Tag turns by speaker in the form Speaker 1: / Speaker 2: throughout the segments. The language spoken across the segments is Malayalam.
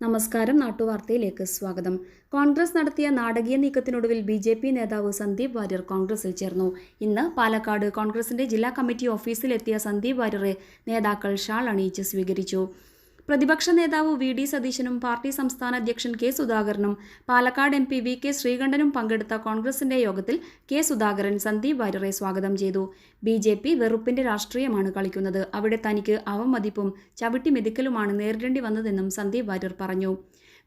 Speaker 1: നമസ്കാരം നാട്ടുവാർത്തയിലേക്ക് സ്വാഗതം. കോൺഗ്രസ് നടത്തിയ നാടകീയ നീക്കത്തിനൊടുവിൽ ബി ജെ പി നേതാവ് സന്ദീപ് വാര്യർ കോൺഗ്രസിൽ ചേർന്നു. ഇന്ന് പാലക്കാട് കോൺഗ്രസിന്റെ ജില്ലാ കമ്മിറ്റി ഓഫീസിലെത്തിയ സന്ദീപ് വാര്യറെ നേതാക്കൾ ഷാൾ അണിയിച്ച് സ്വീകരിച്ചു. പ്രതിപക്ഷ നേതാവ് വി ഡി സതീശനും പാർട്ടി സംസ്ഥാന അധ്യക്ഷൻ കെ സുധാകരനും Palakkad M P V K ശ്രീകണ്ഠനും പങ്കെടുത്ത കോൺഗ്രസിന്റെ യോഗത്തിൽ കെ സുധാകരൻ സന്ദീപ് വാര്യറെ സ്വാഗതം ചെയ്തു. ബി ജെ പി വെറുപ്പിന്റെ രാഷ്ട്രീയമാണ് കളിക്കുന്നത്. അവിടെ തനിക്ക് അവമതിപ്പും ചവിട്ടി മെതിക്കലുമാണ് നേരിടേണ്ടി വന്നതെന്നും സന്ദീപ് വാര്യർ പറഞ്ഞു.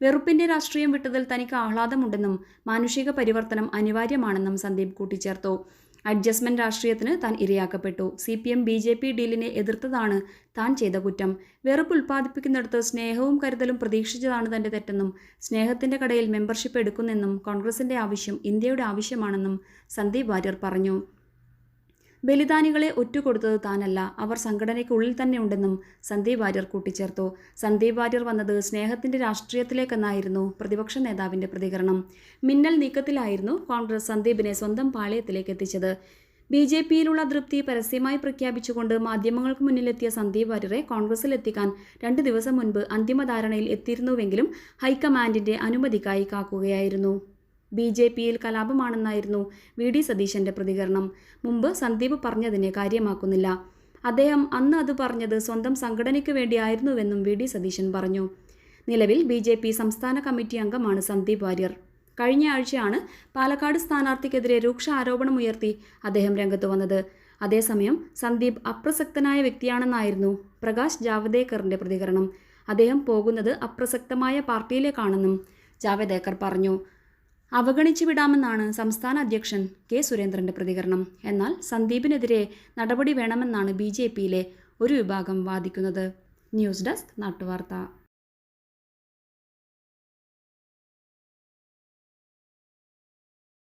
Speaker 1: വെറുപ്പിന്റെ രാഷ്ട്രീയം വിട്ടതിൽ തനിക്ക് ആഹ്ലാദമുണ്ടെന്നും മാനുഷിക പരിവർത്തനം അനിവാര്യമാണെന്നും സന്ദീപ് കൂട്ടിച്ചേർത്തു. അഡ്ജസ്റ്റ്മെന്റ് രാഷ്ട്രീയത്തിന് താൻ ഇരയാക്കപ്പെട്ടു. C P M B J P ഡീലിനെ എതിർത്തതാണ് താൻ ചെയ്ത കുറ്റം. വെറുപ്പ് ഉൽപ്പാദിപ്പിക്കുന്നിടത്ത് സ്നേഹവും കരുതലും പ്രതീക്ഷിച്ചതാണ് തന്റെ തെറ്റെന്നും സ്നേഹത്തിന്റെ കടയിൽ മെമ്പർഷിപ്പ് എടുക്കുന്നെന്നും കോൺഗ്രസിന്റെ ആവശ്യം ഇന്ത്യയുടെ ആവശ്യമാണെന്നും സന്ദീപ് വാര്യർ പറഞ്ഞു. ബലിദാനികളെ ഒറ്റുകൊടുത്തത് താനല്ല. അവർ സംഘടനയ്ക്കുള്ളിൽ തന്നെ ഉണ്ടെന്നും സന്ദീപ് വാര്യർ കൂട്ടിച്ചേർത്തു. സന്ദീപ് വാര്യർ വന്നത് സ്നേഹത്തിന്റെ രാഷ്ട്രീയത്തിലേക്കെന്നായിരുന്നു പ്രതിപക്ഷ നേതാവിന്റെ പ്രതികരണം. മിന്നൽ നീക്കത്തിലായിരുന്നു കോൺഗ്രസ് സന്ദീപിനെ സ്വന്തം പാളയത്തിലേക്ക് എത്തിച്ചത് ബി ജെ പിയിലുള്ള അതൃപ്തി പരസ്യമായി പ്രഖ്യാപിച്ചുകൊണ്ട് മാധ്യമങ്ങൾക്ക് മുന്നിലെത്തിയ സന്ദീപ് വാര്യരെ കോൺഗ്രസിലെത്തിക്കാൻ രണ്ട് ദിവസം മുൻപ് അന്തിമധാരണയിൽ എത്തിയിരുന്നുവെങ്കിലും ഹൈക്കമാൻഡിന്റെ അനുമതിക്കായി കാക്കുകയായിരുന്നു. ബി ജെ പിയിൽ കലാപമാണെന്നായിരുന്നു വി ഡി സതീശന്റെ പ്രതികരണം. മുമ്പ് സന്ദീപ് പറഞ്ഞതിനെ കാര്യമാക്കുന്നില്ല. അദ്ദേഹം അന്ന് അത് പറഞ്ഞത് സ്വന്തം സംഘടനയ്ക്ക് വേണ്ടിയായിരുന്നുവെന്നും വി ഡി സതീശൻ പറഞ്ഞു. നിലവിൽ ബി ജെ പി സംസ്ഥാന കമ്മിറ്റി അംഗമാണ് സന്ദീപ് വാര്യർ. കഴിഞ്ഞ ആഴ്ചയാണ് പാലക്കാട് സ്ഥാനാർത്ഥിക്കെതിരെ രൂക്ഷ ആരോപണമുയർത്തി അദ്ദേഹം രംഗത്ത് വന്നത്. അതേസമയം സന്ദീപ് അപ്രസക്തനായ വ്യക്തിയാണെന്നായിരുന്നു പ്രകാശ് ജാവദേക്കറിന്റെ പ്രതികരണം. അദ്ദേഹം പോകുന്നത് അപ്രസക്തമായ പാർട്ടിയിലേക്കാണെന്നും ജാവദേക്കർ പറഞ്ഞു. അവഗണിച്ചു വിടാമെന്നാണ് സംസ്ഥാന അധ്യക്ഷൻ കെ സുരേന്ദ്രന്റെ പ്രതികരണം. എന്നാൽ സന്ദീപിനെതിരെ നടപടി വേണമെന്നാണ് ബി ഒരു വിഭാഗം വാദിക്കുന്നത്. News desk നാട്ടുവാർത്ത.